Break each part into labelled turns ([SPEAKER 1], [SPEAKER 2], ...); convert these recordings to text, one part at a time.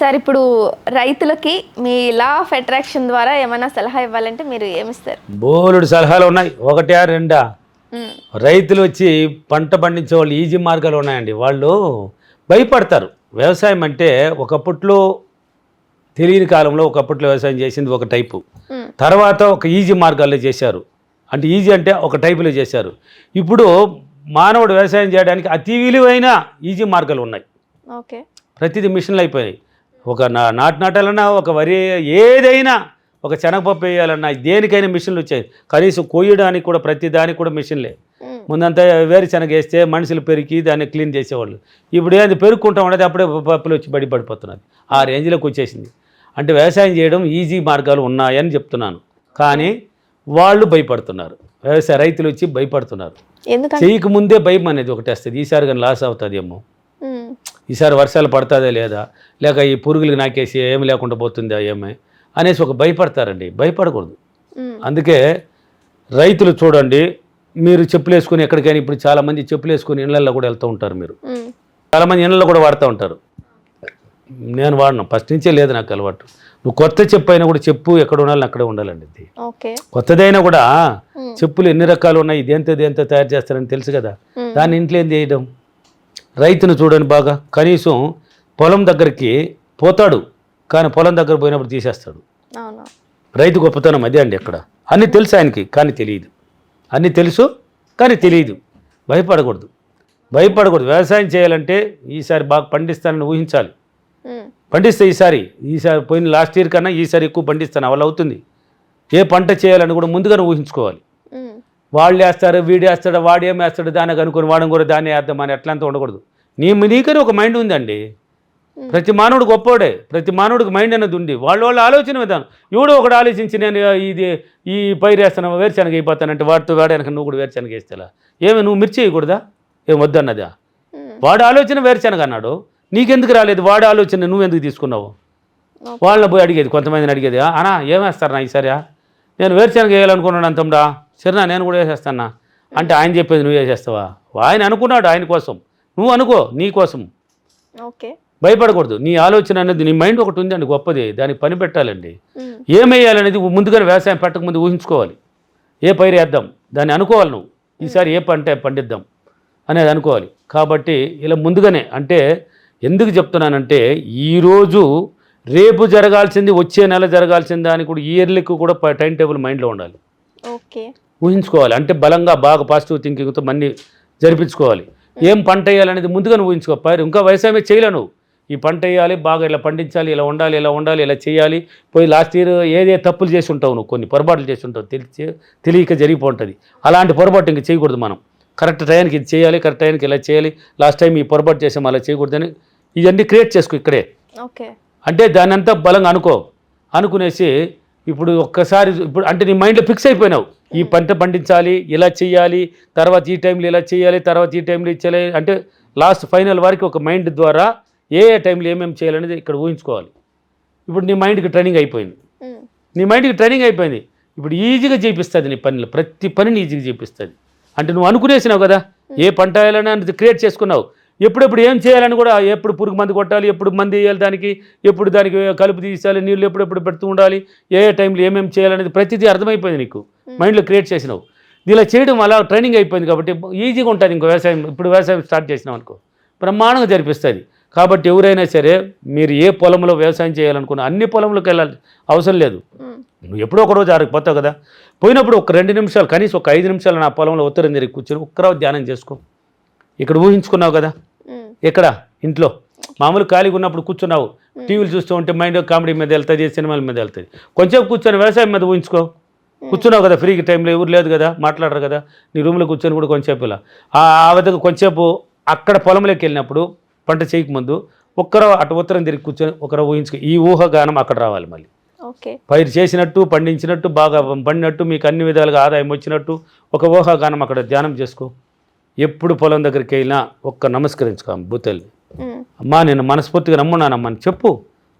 [SPEAKER 1] Sir ఇప్పుడు రైతులకి మీ law of attraction ద్వారా ఏమైనా సలహా ఇవ్వాలంటే మీరు ఏమిస్తారు?
[SPEAKER 2] బోలుడు సలహాలు ఉన్నాయి. ఒకటా రెండా. రైతులు వచ్చి పంట పండించే వాళ్ళు ఈజీ మార్గాలు ఉన్నాయండి. వాళ్ళు భయపడతారు. వ్యవసాయం అంటే ఒకప్పట్లో తెలియని కాలంలో ఒకప్పట్లో వ్యవసాయం చేసింది ఒక టైపు. తర్వాత ఒక ఈజీ మార్గాల్లో చేశారు. అంటే ఈజీ అంటే ఒక టైపులో చేశారు. ఇప్పుడు మానవుడు వ్యవసాయం చేయడానికి అతి విలువైన ఈజీ మార్గాలు ఉన్నాయి.
[SPEAKER 1] ఓకే.
[SPEAKER 2] ప్రతిదీ మిషన్లు అయిపోయాయి. ఒక నా నాటు నాటాలన్నా ఒక వరి ఏదైనా ఒక శనగపప్పు వేయాలన్నా దేనికైనా మిషన్లు వచ్చాయి. కనీసం కొయ్యడానికి కూడా ప్రతి దానికి కూడా మిషన్లే. ముందంతా వేరుశనగ వేస్తే మనుషులు పెరిగి దాన్ని క్లీన్ చేసేవాళ్ళు. ఇప్పుడు ఏంది పెరుక్కుంటా ఉండదు అప్పుడే పప్పులు వచ్చి బడి పడిపోతున్నది. ఆ రేంజ్లోకి వచ్చేసింది. అంటే వ్యవసాయం చేయడం ఈజీ మార్గాలు ఉన్నాయని చెప్తున్నాను. కానీ వాళ్ళు భయపడుతున్నారు. వ్యవసాయ రైతులు వచ్చి భయపడుతున్నారు.
[SPEAKER 1] ఎందుకంటే
[SPEAKER 2] చేయక ముందే భయం అనేది ఒకటి వస్తుంది. ఈసారి కానీ లాస్ అవుతుందేమో. ఈసారి వర్షాలు పడుతుందా లేదా? లేక ఈ పురుగులు నాకేసి ఏమి లేకుండా పోతుందా ఏమి? అనేసి ఒక భయపడతారండి. భయపడకూడదు. అందుకే రైతులు చూడండి మీరు చెప్పులు వేసుకుని ఎక్కడికైనా ఇప్పుడు చాలామంది చెప్పులు వేసుకుని ఇళ్ళల్లో కూడా వెళ్తూ ఉంటారు మీరు. చాలామంది ఇళ్ళల్లో కూడా వాడుతూ ఉంటారు. నేను వాడను. ఫస్ట్ నుంచే లేదు నాకు అలవాటు. నువ్వు కొత్త చెప్పు అయినా కూడా చెప్పు ఎక్కడ ఉండాలని అక్కడే ఉండాలండి ఇది. కొత్తదైనా కూడా. చెప్పులు ఎన్ని రకాలు ఉన్నాయి దేంతో దేంతో తయారు చేస్తారని తెలుసు కదా. దాన్ని ఇంట్లో ఏం చేయడం? రైతును చూడండి బాగా కనీసం పొలం దగ్గరికి పోతాడు కానీ పొలం దగ్గర పోయినప్పుడు తీసేస్తాడు. రైతు గొప్పతనం అదే అండి అక్కడ. అన్నీ తెలుసు ఆయనకి కానీ తెలియదు. అన్నీ తెలుసు కానీ తెలియదు. భయపడకూడదు. భయపడకూడదు. వ్యవసాయం చేయాలంటే ఈసారి బాగా పండిస్తానని ఊహించాలి. పండిస్తే ఈసారి ఈసారి పోయిన లాస్ట్ ఇయర్ కన్నా ఈసారి ఎక్కువ పండిస్తాను అవల్ల అవుతుంది. ఏ పంట చేయాలని కూడా ముందుగానే ఊహించుకోవాలి. వాళ్ళు వేస్తారు వీడు వేస్తాడు వాడు ఏం వేస్తాడు దానికి అనుకుని వాడని కూడా దాన్ని వేద్దాం అని ఎట్లంతా ఉండకూడదు. నీ నీకని ఒక మైండ్ ఉందండి. ప్రతి మానవుడు గొప్పోడే. ప్రతి మానవుడికి మైండ్ అనేది ఉంది. వాళ్ళ వాళ్ళ ఆలోచన విధానం. ఎవడో ఒకడు ఆలోచించి నేను ఇది ఈ పైరు వేస్తాను వేరుశనగ అయిపోతానంటే వాడితో వాడానికి నువ్వు కూడా వేరుశనగ వేస్తేలా. ఏమి నువ్వు మిర్చి వేయకూడదా? ఏం వద్దన్నదా. వాడు ఆలోచన వేరుశనగ అన్నాడు. నీకెందుకు రాలేదు? వాడి ఆలోచన నువ్వు ఎందుకు తీసుకున్నావు. వాళ్ళని పోయి అడిగేది కొంతమందిని అడిగేది "ఆ, అన్నా ఏమేస్తారు ఈసారి? నేను వేరుశనగ వేయాలనుకున్నాను అంతమ్డా సరేనా నేను కూడా వేసేస్తానా? అంటే ఆయన చెప్పేది నువ్వు వేసేస్తావా? ఆయన అనుకున్నాడు ఆయన కోసం. నువ్వు అనుకో నీ కోసం.
[SPEAKER 1] ఓకే.
[SPEAKER 2] భయపడకూడదు. నీ ఆలోచన అనేది నీ మైండ్ ఒకటి ఉందండి గొప్పది. దానికి పని పెట్టాలండి.
[SPEAKER 1] మ్మ్.
[SPEAKER 2] ఏం వేయాలనేది ముందుగానే వ్యవసాయం పెట్టకముందు ఊహించుకోవాలి. ఏ పైరు వేద్దాం? దాన్ని అనుకోవాలి నువ్వు. ఈసారి ఏ పంట పండిద్దాం అనేది అనుకోవాలి. కాబట్టి ఇలా ముందుగానే అంటే ఎందుకు చెప్తున్నానంటే ఈరోజు రేపు జరగాల్సింది వచ్చే నెల జరగాల్సిన దానికి కూడా ఇయర్లీకి కూడా టైం టేబుల్ మైండ్లో ఉండాలి.
[SPEAKER 1] ఓకే.
[SPEAKER 2] ఊహించుకోవాలి. అంటే బలంగా బాగా పాజిటివ్ థింకింగ్తో మన్ని జరిపించుకోవాలి. ఏం పంట వేయాలనేది ముందుగానే ఊహించుకో. పైరు ఇంకా వ్యవసాయమే చేయలే నువ్వు ఈ పంట వేయాలి బాగా ఇలా పండించాలి ఇలా ఉండాలి ఇలా ఉండాలి ఇలా చేయాలి. పోయి లాస్ట్ ఇయర్ ఏదే తప్పులు చేసి ఉంటావు నువ్వు కొన్ని పొరపాట్లు చేసి ఉంటావు తెలిసి తెలియక జరిగిపోతుంది అలాంటి పొరపాటు ఇంక చేయకూడదు మనం. కరెక్ట్ టైంకి ఇది చేయాలి కరెక్ట్ టైంకి ఇలా చేయాలి. లాస్ట్ టైం ఈ పొరపాటు చేసాం అలా చేయకూడదని ఇవన్నీ క్రియేట్ చేసుకో ఇక్కడే.
[SPEAKER 1] ఓకే.
[SPEAKER 2] అంటే దాన్ని అంతా బలంగా అనుకో. అనుకునేసి ఇప్పుడు ఒక్కసారి ఇప్పుడు అంటే నీ మైండ్లో ఫిక్స్ అయిపోయినావు. ఈ పంట పండించాలి ఇలా చేయాలి తర్వాత ఈ టైంలో ఇలా చేయాలి తర్వాత ఈ టైంలో ఇచ్చేయాలి అంటే లాస్ట్ ఫైనల్ వరకు ఒక మైండ్ ద్వారా ఏ ఏ టైంలో ఏమేమి చేయాలనేది ఇక్కడ ఊహించుకోవాలి. ఇప్పుడు నీ మైండ్కి ట్రైనింగ్ అయిపోయింది. నీ మైండ్కి ట్రైనింగ్ అయిపోయింది. ఇప్పుడు ఈజీగా చేపిస్తుంది నీ పనిలో ప్రతి పనిని ఈజీగా చేపిస్తుంది. అంటే నువ్వు అనుకునేసినావు కదా ఏ పంట వేయాలని అనేది క్రియేట్ చేసుకున్నావు. ఎప్పుడెప్పుడు ఏం చేయాలని కూడా ఎప్పుడు పురుగు మందు కొట్టాలి ఎప్పుడు మంది వేయాలి దానికి ఎప్పుడు దానికి కలుపు తీసేయాలి నీళ్ళు ఎప్పుడెప్పుడు పెడుతూ ఉండాలి ఏ ఏ టైంలో ఏమేమి చేయాలనేది ప్రతిదీ అర్థమైపోయింది నీకు. మైండ్లో క్రియేట్ చేసినావు. ఇలా చేయడం అలా ట్రైనింగ్ అయిపోయింది కాబట్టి ఈజీగా ఉంటుంది ఇంకో వ్యవసాయం ఇప్పుడు వ్యవసాయం స్టార్ట్ చేసినాం అనుకో. బ్రహ్మాండంగా జరిపిస్తుంది. కాబట్టి ఎవరైనా సరే మీరు ఏ పొలంలో వ్యవసాయం చేయాలనుకున్నా అన్ని పొలంలోకి వెళ్ళాలి అవసరం లేదు. నువ్వు ఎప్పుడో ఒక రోజు పోతావు కదా. పోయినప్పుడు ఒక రెండు నిమిషాలు కనీసం ఒక ఐదు నిమిషాలు నా పొలంలో ఉత్తరం తిరిగి కూర్చొని ఒక్కరోజు ధ్యానం చేసుకో. ఇక్కడ ఊహించుకున్నావు కదా. ఎక్కడ? ఇంట్లో. మామూలు ఖాళీగా ఉన్నప్పుడు కూర్చున్నావు. టీవీలు చూస్తూ ఉంటే మైండ్ కామెడీ మీద వెళ్తుంది సినిమాల మీద వెళ్తుంది. కొంచెం కూర్చొని వ్యవసాయం మీద ఊహించుకో. కూర్చున్నావు కదా ఫ్రీగా టైంలో ఎవరు లేదు కదా మాట్లాడరు కదా. నీ రూమ్లో కూర్చొని కూడా కొంచెంసేపు ఇలా. ఆ విధంగా కొంచెంసేపు అక్కడ పొలంలోకి వెళ్ళినప్పుడు పంట చేయకముందు ఒక్కరో అటు ఉత్తరం తిరిగి కూర్చొని ఒకరో ఊహించుకో. ఈ ఊహగానం అక్కడ రావాలి మళ్ళీ. పైరు చేసినట్టు పండించినట్టు బాగా పండినట్టు మీకు అన్ని విధాలుగా ఆదాయం వచ్చినట్టు ఒక ఊహాగానం అక్కడ ధ్యానం చేసుకో. ఎప్పుడు పొలం దగ్గరికి వెళ్ళినా ఒక్క నమస్కరించుకో
[SPEAKER 1] మ్మ్.
[SPEAKER 2] అమ్మా నేను మనస్ఫూర్తిగా నమ్మున్నానమ్మా అని చెప్పు.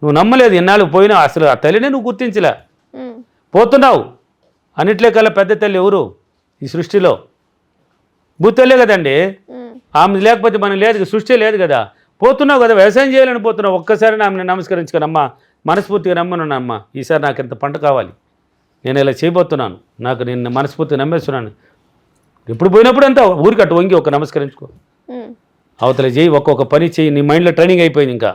[SPEAKER 2] నువ్వు నమ్మలేదు ఇన్నాళ్ళు పోయినా అసలు ఆ తల్లినే నువ్వు గుర్తించలే. పోతున్నావు. అన్నిట్లే కల్లా పెద్ద తల్లి ఎవరు? ఈ సృష్టిలో. భూతల్లే కదండి. ఆమె లేకపోతే మనం లేదు సృష్టి లేదు కదా. పోతున్నావు కదా వ్యవసాయం చేయాలని పోతున్నావు. ఒక్కసారి నా నమస్కరించుకోనమ్మా. మనస్ఫూర్తిగా నమ్మనున్నమ్మా ఈసారి నాకు ఇంత పంట కావాలి. నేను ఇలా చేయబోతున్నాను. నాకు నేను మనస్ఫూర్తిగా నమ్మేస్తున్నాను. ఎప్పుడు పోయినప్పుడు అంతా ఊరికి అటు వంగి ఒక నమస్కరించుకో. అవతల చేయి ఒక్కొక్క పని చేయి నీ మైండ్లో ట్రైనింగ్ అయిపోయింది ఇంకా.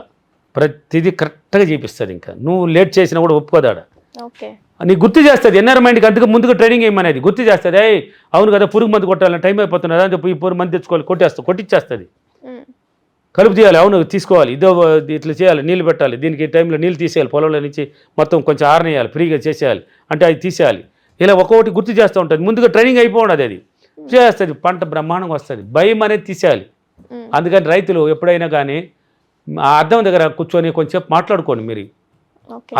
[SPEAKER 2] ప్రతిదీ కరెక్ట్గా చేపిస్తుంది ఇంకా. నువ్వు లేట్ చేసినా కూడా ఒప్పుకోదాడ
[SPEAKER 1] ఓకే.
[SPEAKER 2] నీ గుర్తు చేస్తుంది ఎన్ఆర్ మైండ్కి అందుకు ముందుగా ట్రైనింగ్ ఏమనేది? గుర్తు చేస్తుంది ఏయ్ అవును కదా పురుగు మందు కొట్టాలని టైం అయిపోతున్నది అని చెప్పి ఈ పురుగు మందు తెచ్చుకోవాలి కొట్టేస్తా కొట్టిచ్చేస్తుంది.
[SPEAKER 1] ఉమ్,
[SPEAKER 2] కలుపు తీయాలి అవును తీసుకోవాలి ఇదో ఇట్లా చేయాలి నీళ్ళు పెట్టాలి దీనికి టైంలో నీళ్ళు తీసేయాలి పొలంలో నుంచి మొత్తం కొంచెం ఆరనేయాలి ఫ్రీగా చేసేయాలి అంటే అది తీసేయాలి. ఇలా ఒక్కొక్కటి గుర్తు చేస్తూ ఉంటుంది ముందుగా ట్రైనింగ్ అయిపోవడం అది. చేస్తుంది పంట బ్రహ్మాండంగా వస్తుంది. భయం అనేది తీసేయాలి. అందుకని రైతులు ఎప్పుడైనా కానీ ఆ అద్దం దగ్గర కూర్చొని కొంచెం మాట్లాడుకోండి మీరు.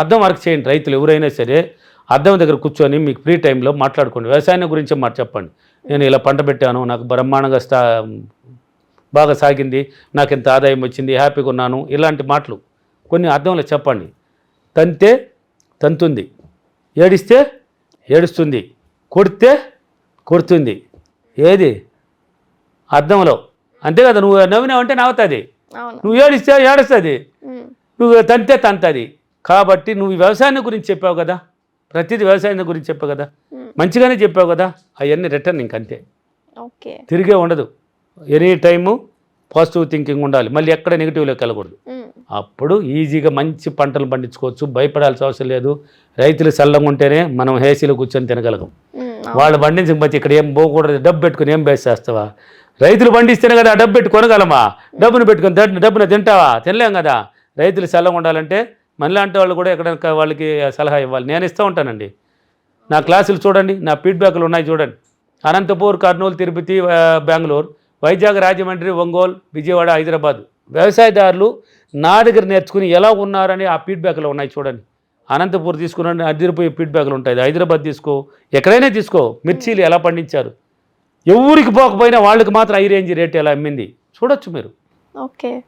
[SPEAKER 2] అద్దం వర్క్ చేయండి రైతులు ఎవరైనా సరే అద్దం దగ్గర కూర్చొని మీకు ఫ్రీ టైంలో మాట్లాడుకోండి. వ్యవసాయం గురించి మాట చెప్పండి. నేను ఇలా పంట పెట్టాను నాకు బ్రహ్మాండంగా స్టా బాగా సాగింది నాకు ఇంత ఆదాయం వచ్చింది హ్యాపీగా ఉన్నాను ఇలాంటి మాటలు కొన్ని అర్థంలో చెప్పండి. తంతే తంతుంది. ఏడిస్తే ఏడుస్తుంది కొడితే కొడుతుంది. ఏది? అర్థంలో. అంతే కదా నువ్వు నవ్వినావంటే నవ్వుతుంది. నువ్వు ఏడిస్తే ఏడుస్తుంది. నువ్వు తంతే తంతది. కాబట్టి నువ్వు వ్యవసాయం గురించి చెప్పావు కదా. ప్రతిదీ వ్యవసాయం గురించి చెప్పావు కదా. మంచిగానే చెప్పావు కదా. అవన్నీ రిటర్న్ ఇంకంతే. తిరిగే ఉండదు. ఎనీ టైము పాజిటివ్ థింకింగ్ ఉండాలి. మళ్ళీ ఎక్కడ నెగిటివ్లోకి వెళ్ళకూడదు. అప్పుడు ఈజీగా మంచి పంటలు పండించుకోవచ్చు. భయపడాల్సిన అవసరం లేదు. రైతులు చల్లంగా ఉంటేనే మనం హేసీలో కూర్చొని తినగలం
[SPEAKER 1] వాళ్ళు
[SPEAKER 2] వాళ్ళు పండించకపోతే ఇక్కడ ఏం పోకూడదు డబ్బు పెట్టుకుని ఏం వేసేస్తావా రైతులు పండిస్తేనే కదా ఆ డబ్బు పెట్టి కొనగలమా? డబ్బును పెట్టుకుని డబ్బును తింటావా? తినలేం కదా. రైతులు చల్లగా ఉండాలంటే మనలాంటి వాళ్ళు కూడా ఎక్కడ వాళ్ళకి సలహా ఇవ్వాలి. నేను ఇస్తూ ఉంటానండి. నా క్లాసులు చూడండి నా ఫీడ్బ్యాక్లు ఉన్నాయి చూడండి. అనంతపూర్ కర్నూలు తిరుపతి బెంగళూరు వైజాగ్ రాజమండ్రి ఒంగోలు విజయవాడ హైదరాబాద్. వ్యవసాయదారులు నా దగ్గర నేర్చుకుని ఎలా ఉన్నారని ఆ ఫీడ్బ్యాక్లు ఉన్నాయి చూడండి. అనంతపూర్ తీసుకున్నాను అదిరిపోయే ఫీడ్బ్యాక్లు ఉంటాయి. హైదరాబాద్ తీసుకో ఎక్కడైనా తీసుకో. మిర్చీలు ఎలా పండించారు? ఎవరికి పోకపోయినా వాళ్ళకి మాత్రం హై రేంజ్ రేట్ ఎలా అమ్మింది? చూడొచ్చు మీరు.
[SPEAKER 1] ఓకే.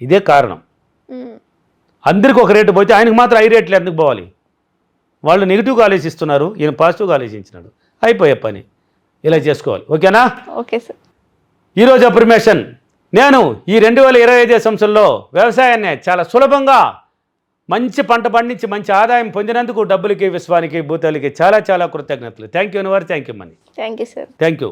[SPEAKER 2] ఇదే కారణం. అందరికి ఒక రేటు పోతే ఆయనకు మాత్రం హై రేట్లు ఎందుకు పోవాలి? వాళ్ళు నెగిటివ్గా ఆలోచిస్తున్నారు ఈయన పాజిటివ్గా ఆలోచించినాడు. అయిపోయే పని. ఇలా చేసుకోవాలి. ఓకేనా?
[SPEAKER 1] Okay sir.
[SPEAKER 2] ఈరోజు అప్రిమేషన్. నేను ఈ రెండు వేల ఇరవై ఐదు సంవత్సరంలో వ్యవసాయాన్ని చాలా సులభంగా మంచి పంట పండించి మంచి ఆదాయం పొందినందుకు డబ్బులకి విశ్వానికి భూతాలకి చాలా చాలా కృతజ్ఞతలు. Thank you అనివారు thank you many
[SPEAKER 1] thank you sir
[SPEAKER 2] thank you